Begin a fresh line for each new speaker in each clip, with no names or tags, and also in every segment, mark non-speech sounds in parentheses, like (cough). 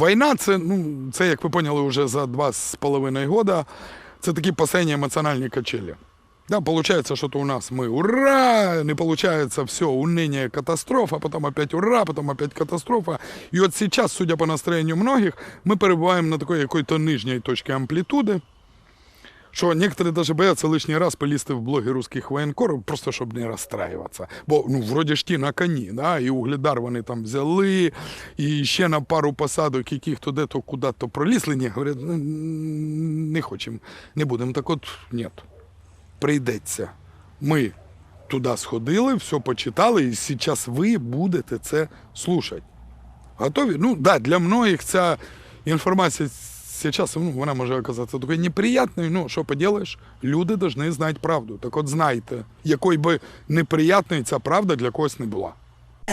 війна це, ну, це, як ви поняли, вже за два з половиною года, це такі постійні емоціональні качелі. Да, получается, что-то у нас мы ура, не получается все, уныние, катастрофа, потом опять ура, потом опять катастрофа. И вот сейчас, судя по настроению многих, мы перебуваем на такой какой-то нижней точке амплитуды, що некоторі даже бояться лишній раз полізти в блоги русських воєнкорів, просто щоб не розстраюватися. Бо ну, вроді ж ті на коні, да? і угледар вони там взяли, і ще на пару посадок, яких то де-то куди-то пролізли, ні, говорять, ну, не хочемо, не будемо. Так от ні, прийдеться. Ми туди сходили, все почитали, і зараз ви будете це слухати. Готові? Ну, да, для многих ця інформація сейчас, ну, вона може оказатися такою неприятною, ну, що поділаєш, люди повинні знати правду. Так от знайте, якою би неприятною ця правда для когось не була.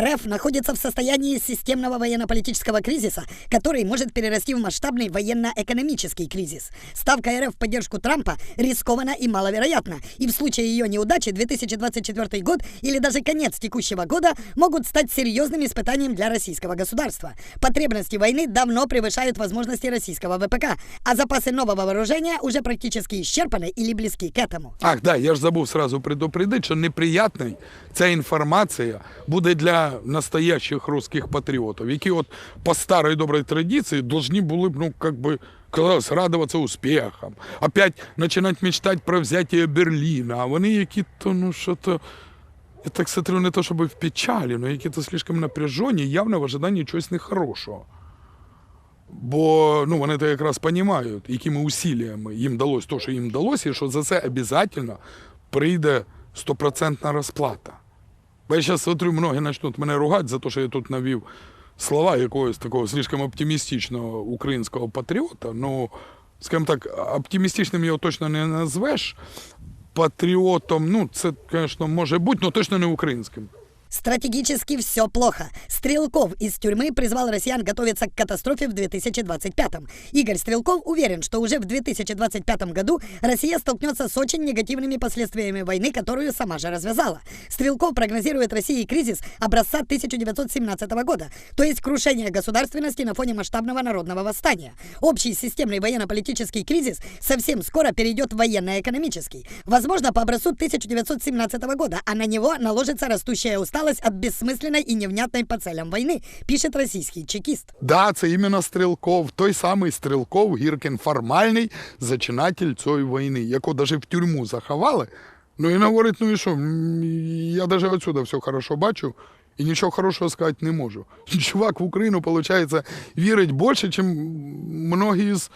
РФ находится в состоянии системного военно-политического кризиса, который может перерасти в масштабный военно-экономический кризис. Ставка РФ в поддержку Трампа рискована и маловероятна, и в случае ее неудачи 2024 год или даже конец текущего года могут стать серьезным испытанием для российского государства. Потребности войны давно превышают возможности российского ВПК, а запасы нового вооружения уже практически исчерпаны или близки к этому.
Ах, да, я ж забув сразу предупредити, що неприятною ця інформація буде для настоящих русських патріотів, які от по старій добрій традиції должны були б, ну, как бы, казалось, радуватися успіхам. Опять починати мечтати про взяття Берліна, а вони які-то, ну, що-то... Я так смотрю, не то чтобы в печалі, но які-то слишком напряжені, явно в ожидании чогось нехорошого. Бо ну, вони то якраз розуміють, якими усилиями їм вдалося те, що їм вдалося, і що за це обов'язково прийде стопроцентна розплата. Бо я зараз смотрю, многі почнуть мене ругати за те, що я тут навів слова якогось такого слишком оптимістичного українського патріота. Ну, скажімо так, оптимістичним його точно не назвеш. Патріотом, ну, це, звісно, може бути, але точно не українським.
Стратегически все плохо. Стрелков из тюрьмы призвал россиян готовиться к катастрофе в 2025-м. Игорь Стрелков уверен, что уже в 2025 году Россия столкнется с очень негативными последствиями войны, которую сама же развязала. Стрелков прогнозирует России кризис образца 1917 года, то есть крушение государственности на фоне масштабного народного восстания. Общий системный военно-политический кризис совсем скоро перейдет в военно-экономический. Возможно, по образцу 1917 года, а на него наложится растущая усталость от бессмысленной и невнятной по целям войны, пишет российский чекист.
Да, це іменно Стрілков, той самий Стрілков, Гіркін, формальний зачинатель цієї війни, якого навіть в тюрму заховали. Ну і говорить, ну і що, я навіть отсюда все хорошо бачу. І нічого хорошого сказати не можу. (laughs) Чувак в Україну, виходить, вірить більше, ніж многі з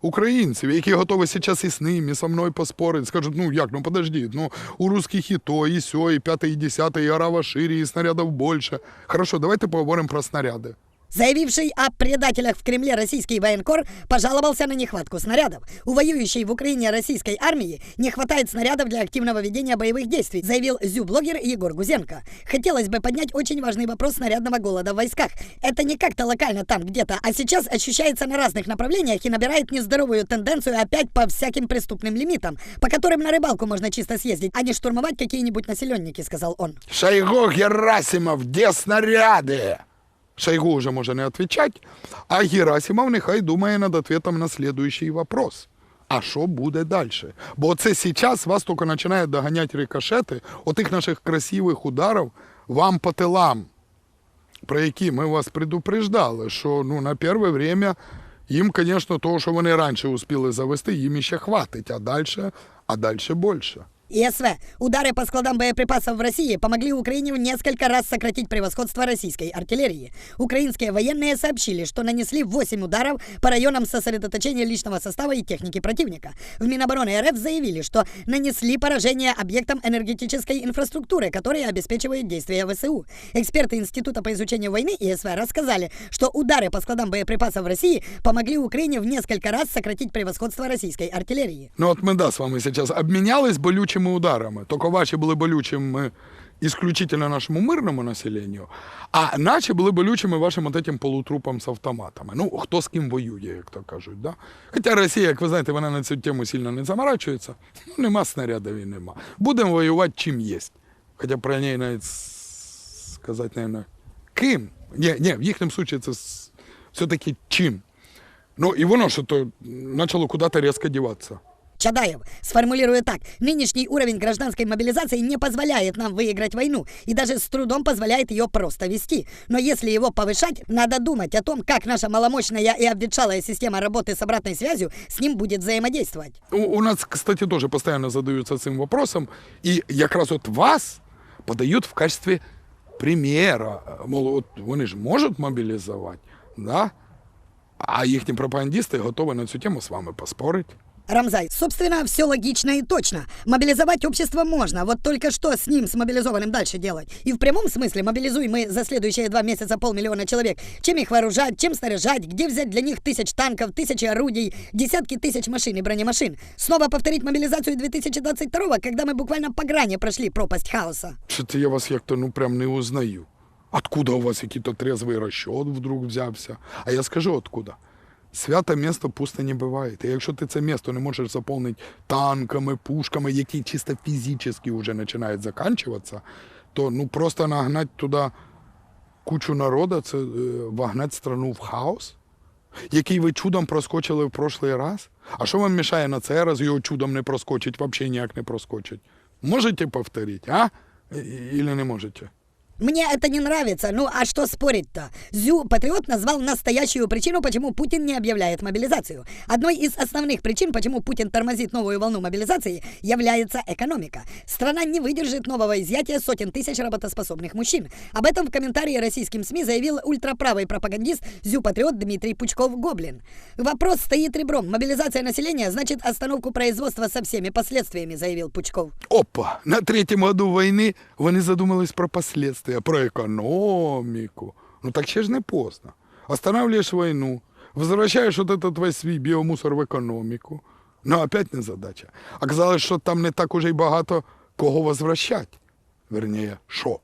українців, які готові зараз і з ними, со мною поспорити. Скажуть, ну як, ну подожди, ну у русських і то, і сьо, і п'яте, і десяте, і арава шире, і снарядів більше. Хорошо, давайте поговоримо про снаряди.
Заявивший о предателях в Кремле российский военкор пожаловался на нехватку снарядов. У воюющей в Украине российской армии не хватает снарядов для активного ведения боевых действий, заявил зю-блогер Егор Гузенко. Хотелось бы поднять очень важный вопрос снарядного голода в войсках. Это не как-то локально там где-то, а сейчас ощущается на разных направлениях и набирает нездоровую тенденцию опять по всяким преступным лимитам, по которым на рыбалку можно чисто съездить, а не штурмовать какие-нибудь населенники, сказал он.
Шойгу Герасимов, де снаряди? Шойгу уже може не відповідати, а Герасимов нехай думає над ответом на следующий вопрос. А що буде далі? Бо це зараз вас тільки починає доганяти рикошети отих наших красивих ударів вам по тилам, про які ми вас предупреждали, що ну, на перше время їм, звісно, того, що вони раніше успіли завести, їм ще хватить, а далі, а далі більше.
ИСВ. Удары по складам боеприпасов в России помогли Украине в несколько раз сократить превосходство российской артиллерии. Украинские военные сообщили, что нанесли 8 ударов по районам сосредоточения личного состава и техники противника. В Минобороны РФ заявили, что нанесли поражение объектам энергетической инфраструктуры, которые обеспечивают действия ВСУ. Эксперты Института по изучению войны ИСВ рассказали, что удары по складам боеприпасов в России помогли Украине в несколько раз сократить превосходство российской артиллерии.
Ну от ми да, з вами зараз обмінялись болючими ударами. Тільки ваші були болючими исключительно нашому мирному населенню, а наші були болючими вашим от полутрупам з автоматами. Ну, хто з ким воює, як то кажуть. Да? Хоча Росія, як ви знаєте, вона на цю тему сильно не заморачується. Ну, нема снарядів і нема. Будемо воювати чим є. Хоча про неї навіть сказати, наверное, ким. Ні, ні, в їхньому случаї це Все-таки чим? Ну и воно что-то начало куда-то резко деваться.
Чадаев сформулирую так. Нынешний уровень гражданской мобилизации не позволяет нам выиграть войну и даже с трудом позволяет ее просто вести. Но если его повышать, надо думать о том, как наша маломощная и обветшалая система работы с обратной связью с ним будет взаимодействовать.
У, у нас, кстати, тоже постоянно задаются этим вопросом. И как раз вот вас подают в качестве примера. Мол, от вони ж можуть мобілізувати, да? а їхні пропагандисти готові на цю тему з вами поспорити.
Рамзай, собственно, все логично и точно. Мобилизовать общество можно, вот только что с ним, с мобилизованным, дальше делать? И в прямом смысле мобилизуем мы за следующие два месяца полмиллиона человек. Чем их вооружать, чем снаряжать, где взять для них тысяч танков, тысячи орудий, десятки тысяч машин и бронемашин? Снова повторить мобилизацию 2022 когда мы буквально по грани прошли пропасть хаоса.
Що-то я вас як-то ну прям не узнаю. Откуда у вас який-то трезвий розчет вдруг взявся? А я скажу откуда. Свято місто пусто не буває. І якщо ти це місто не можеш заповнити танками, пушками, які чисто фізично вже починають закінчуватися, то ну просто нагнати туди кучу народу, це е, вогнати страну в хаос, який ви чудом проскочили в прошлий раз. А що вам мішає на цей раз його чудом не проскочить, взагалі ніяк не проскочить? Можете повторити, а? Или не можете?
Мне это не нравится, ну а что спорить-то? Зю, патриот, назвал настоящую причину, почему Путин не объявляет мобилизацию. Одной из основных причин, почему Путин тормозит новую волну мобилизации, является экономика. Страна не выдержит нового изъятия сотен тысяч работоспособных мужчин. Об этом в комментарии российским СМИ заявил ультраправый пропагандист Зю-патриот Дмитрий Пучков-Гоблин. Вопрос стоит ребром. Мобилизация населения значит остановку производства со всеми последствиями, заявил Пучков.
Опа! На третьому году війни вони задумались про последствия, про економіку. Ну так ще ж не поздно. Останавливаєш війну, возвращаєш от этот весь свій біомусор в економіку. Ну, опять не задача. А казалось, що там не так уже й багато кого возвращать. Верніше, що?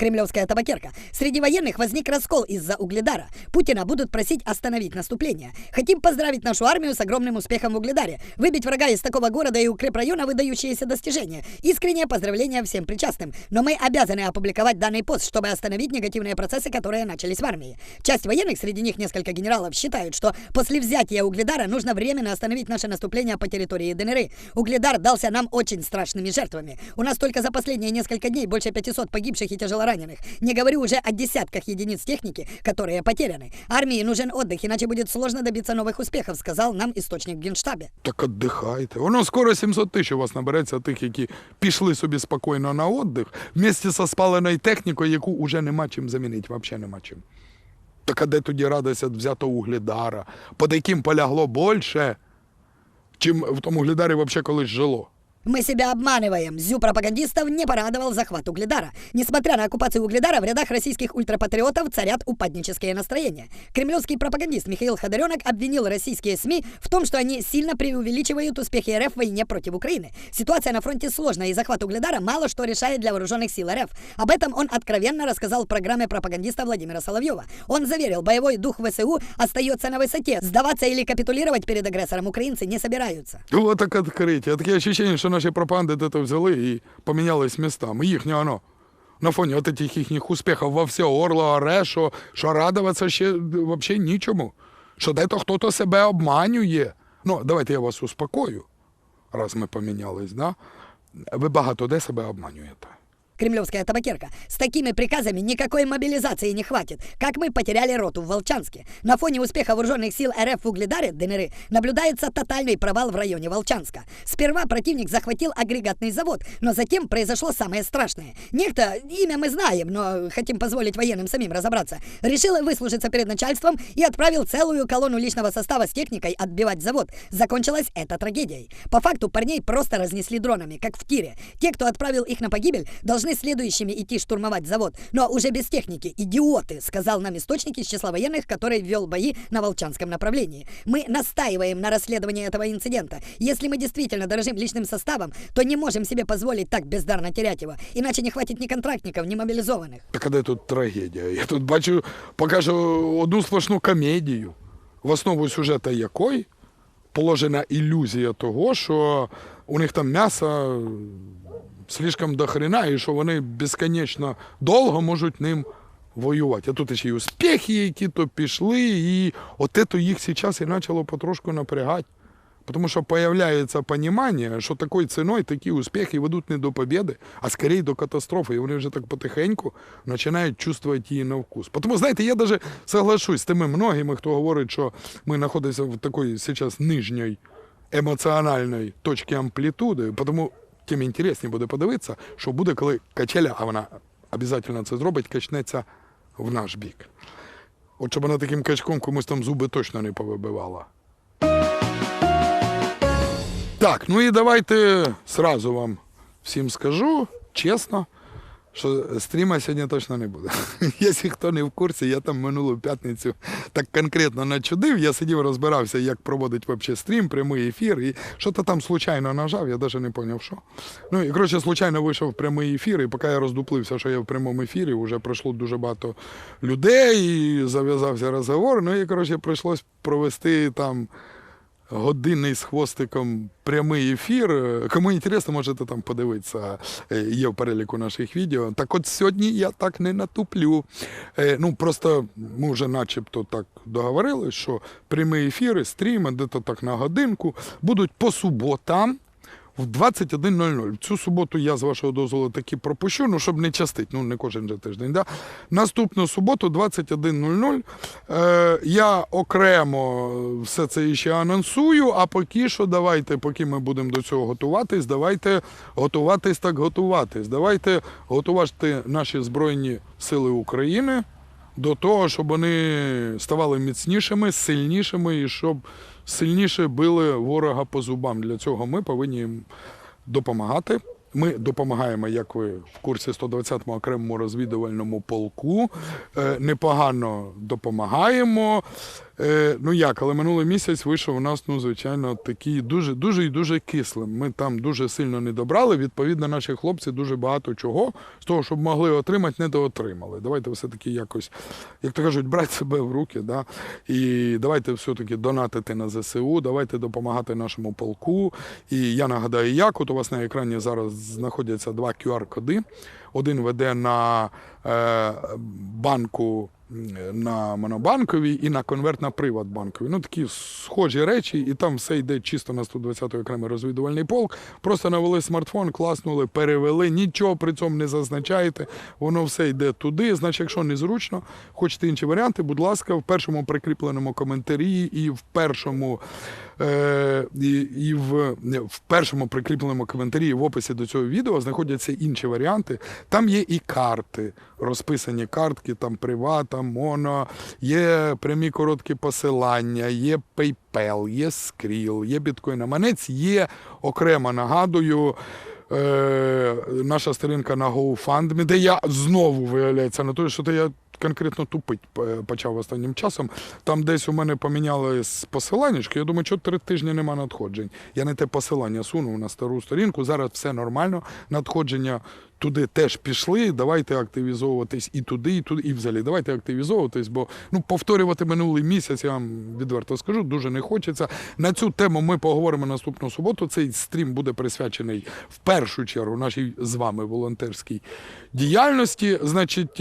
Кремлевская табакерка. Среди военных возник раскол из-за Угледара. Путина будут просить остановить наступление. Хотим поздравить нашу армию с огромным успехом в Угледаре. Выбить врага из такого города и укрепрайона – выдающиеся достижения. Искреннее поздравление всем причастным. Но мы обязаны опубликовать данный пост, чтобы остановить негативные процессы, которые начались в армии. Часть военных, среди них несколько генералов, считают, что после взятия Угледара нужно временно остановить наше наступление по территории ДНР. Угледар дался нам очень страшными жертвами. У нас только за последние несколько дней больше 500 погибших и тяжелораненых. Не говорю уже о десятках единиц техники, которые потеряны. Армии нужен отдых, иначе будет сложно добиться новых успехов, сказал нам источник в Генштабе.
Так віддихайте. Воно скоро 700 тисяч у вас набереться тих, які пішли собі спокійно на віддих, вместе со спаленою технікою, яку вже нема чим замінити, взагалі нема чим. Так а де тоді радость від взятого угледара, під яким полягло більше, чим в тому угледарі взагалі колись жило?
Мы себя обманываем. Зю пропагандистов не порадовал захват Угледара. Несмотря на оккупацию Угледара, в рядах российских ультрапатриотов царят упаднические настроения. Кремлевский пропагандист Михаил Ходоренок обвинил российские СМИ в том, что они сильно преувеличивают успехи РФ в войне против Украины. Ситуация на фронте сложная, и захват Угледара мало что решает для вооруженных сил РФ. Об этом он откровенно рассказал в программе пропагандиста Владимира Соловьева. Он заверил, боевой дух ВСУ остается на высоте. Сдаваться или капитулировать перед агрессором украинцы не собираются.
Вот так відкриття. Таке ощущение, наші пропагандити це взяли і помінялись містами. Їхнє воно. На фоні от этих їхніх успіхів во все орло, оре, що, радуватися ще взагалі нічому. Що дето хтось себе обманює. Ну, давайте я вас успокою, раз ми помінялись, да? Ви багато де себе обманюєте.
Кремлевская табакерка. С такими приказами никакой мобилизации не хватит. Как мы потеряли роту в Волчанске. На фоне успеха вооруженных сил РФ в Угледаре, ДНР, наблюдается тотальный провал в районе Волчанска. Сперва противник захватил агрегатный завод, но затем произошло самое страшное. Некто, имя мы знаем, но хотим позволить военным самим разобраться, решил выслужиться перед начальством и отправил целую колонну личного состава с техникой отбивать завод. Закончилась это трагедией. По факту парней просто разнесли дронами, как в тире. Те, кто отправил их на погибель, должны следующими идти штурмовать завод, но уже без техники. Идиоты, сказал нам источник из числа военных, который вел бои на Волчанском направлении. Мы настаиваем на расследовании этого инцидента. Если мы действительно дорожим личным составом, то не можем себе позволить так бездарно терять его, иначе не хватит ни контрактников, ни мобилизованных.
Так а де тут трагедія? Я тут бачу, покажу одну сплошну комедію, в основу сюжету якої положена ілюзія того, що у них там м'ясо слишком до хрена, і що вони безконечно довго можуть ним воювати. А тут ще й успіхи, які то пішли, і от це їх зараз і почало потрошку напрягати. Потому что появляется понимание, что такой ценой такие успехи ведут не до победы, а скорее до катастрофи. І вони вже так потихеньку починають чувствувати її на вкус. Тому, знаєте, я даже соглашусь з тими многими, хто говорить, що ми знаходимося в такій зараз нижній емоціональної точці амплітуди, тому тим інтересніше буде подивитися, що буде, коли качеля, а вона обов'язково це зробить, качнеться в наш бік. От щоб вона таким качком комусь там зуби точно не повибивала. Так, ну і давайте сразу вам всім скажу чесно, що стріма сьогодні точно не буде. (laughs) Якщо хто не в курсі, я там минулу п'ятницю так конкретно начудив. Я сидів, розбирався, як проводить вообще стрім, прямий ефір, і що-то там случайно нажав, я навіть не зрозумів, що. Ну і коротше, случайно вийшов в прямий ефір, і поки я роздуплився, що я в прямому ефірі, вже пройшло дуже багато людей, і зав'язався розговор. Ну і коротше, прийшлось провести там годинний з хвостиком прямий ефір. Кому інтересно, можете там подивитися. Е, Є в переліку наших відео. Так от сьогодні я так не натуплю. Е, Ну просто ми вже начебто так договорились, що прямі ефіри, стріми, де-то так на годинку, будуть по суботам. В 21.00. В цю суботу я з вашого дозволу таки пропущу, ну щоб не частить, ну не кожен же тиждень. Да? Наступну суботу, 21.00. Е, я окремо все це ще анонсую, а поки що давайте, поки ми будемо до цього готуватись, давайте готуватись так готуватись. Давайте готувати наші Збройні Сили України до того, щоб вони ставали міцнішими, сильнішими і щоб сильніше били ворога по зубам. Для цього ми повинні їм допомагати. Ми допомагаємо, як ви в курсі 120-му окремому розвідувальному полку. Е, непогано допомагаємо. Е, ну як, але минулий місяць вийшов у нас, ну, звичайно, такий дуже, дуже і дуже кислим. Ми там дуже сильно не добрали. Відповідно, наші хлопці дуже багато чого з того, щоб могли отримати, не доотримали. Давайте все-таки якось, як то кажуть, брати себе в руки. Да? І давайте все-таки донатити на ЗСУ, давайте допомагати нашому полку. І я нагадаю, як от у вас на екрані зараз знаходяться два QR-коди. Один веде на е, банку на Монобанковій і на конверт на Приватбанковій. Ну такі схожі речі, і там все йде чисто на 120-й окремий розвідувальний полк. Просто навели смартфон, класнули, перевели, нічого при цьому не зазначаєте. Воно все йде туди. Значить, якщо незручно, хочете інші варіанти, будь ласка, в першому прикріпленому коментарі і в першому. Е, і, і в, в першому прикріпленому коментарі в описі до цього відео знаходяться інші варіанти. Там є і карти, розписані картки, там привата, моно, є прямі короткі посилання, є PayPal, є Skrill, є біткоін. Манець є окремо, нагадую. Е, наша сторінка на GoFundMe, де я знову виявляється на те, що то я конкретно тупить е, почав останнім часом. Там десь у мене помінялись посиланнячки. Я думаю, що три тижні нема надходжень. Я не те посилання сунув на стару сторінку. Зараз все нормально. Надходження туди теж пішли. Давайте активізовуватись і туди, і туди, і взагалі. Давайте активізовуватись, бо ну повторювати минулий місяць, я вам відверто скажу, дуже не хочеться. На цю тему ми поговоримо наступну суботу. Цей стрім буде присвячений в першу чергу нашій з вами волонтерській діяльності. Значить,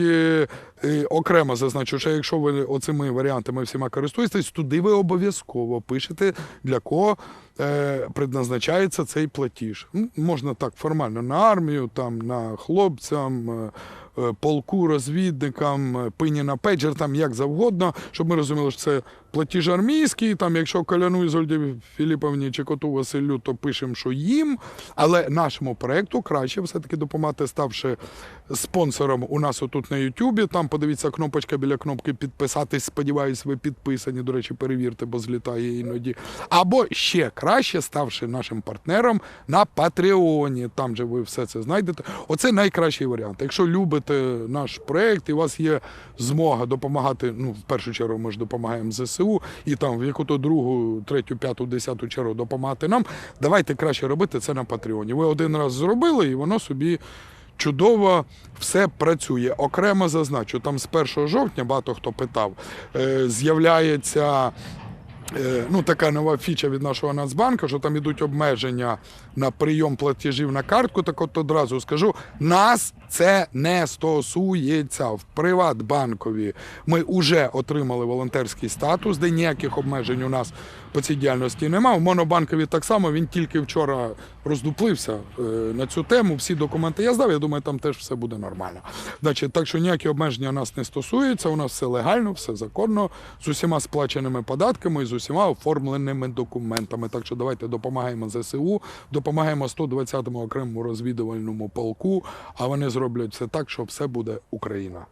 е, окремо зазначу, що якщо ви оцими варіантами всіма користуєтесь, туди ви обов'язково пишете для кого. Е, Предназначається цей платіж. Можна так формально на армію, там на хлопцям, е, е, полку, розвідникам, пині на пейджер, там як завгодно, щоб ми розуміли, що це платіж армійський. Там, якщо Коляну Ізольді Філіповні чи Коту Василю, то пишемо, що їм. Але нашому проекту краще все-таки допомагати, ставши спонсором у нас отут на Ютубі. Там подивіться кнопочка біля кнопки підписатись. Сподіваюсь, ви підписані. До речі, перевірте, бо злітає іноді. Або ще краще, ставши нашим партнером на Патреоні. Там же ви все це знайдете. Оце найкращий варіант. Якщо любите наш проект і у вас є змога допомагати, ну в першу чергу ми ж допомагаємо ЗСУ, і там в яку-то другу, третю, п'яту, десяту чергу допомагати нам. Давайте краще робити це на Патреоні. Ви один раз зробили, і воно собі. Чудово все працює. Окремо зазначу, там з 1 жовтня багато хто питав, е, з'являється ну, така нова фіча від нашого Нацбанку, що там ідуть обмеження на прийом платежів на картку. Так от одразу скажу, нас це не стосується. В Приватбанкові ми вже отримали волонтерський статус, де ніяких обмежень у нас по цій діяльності немає. В Монобанкові так само він тільки вчора роздуплився е, на цю тему. Всі документи я здав. Я думаю, там теж все буде нормально. Значить, так що ніякі обмеження нас не стосуються. У нас все легально, все законно, з усіма сплаченими податками і з усіма оформленими документами. Так що давайте допомагаємо ЗСУ, допомагаємо 120-му окремому розвідувальному полку, а вони зроблять все так, що все буде Україна.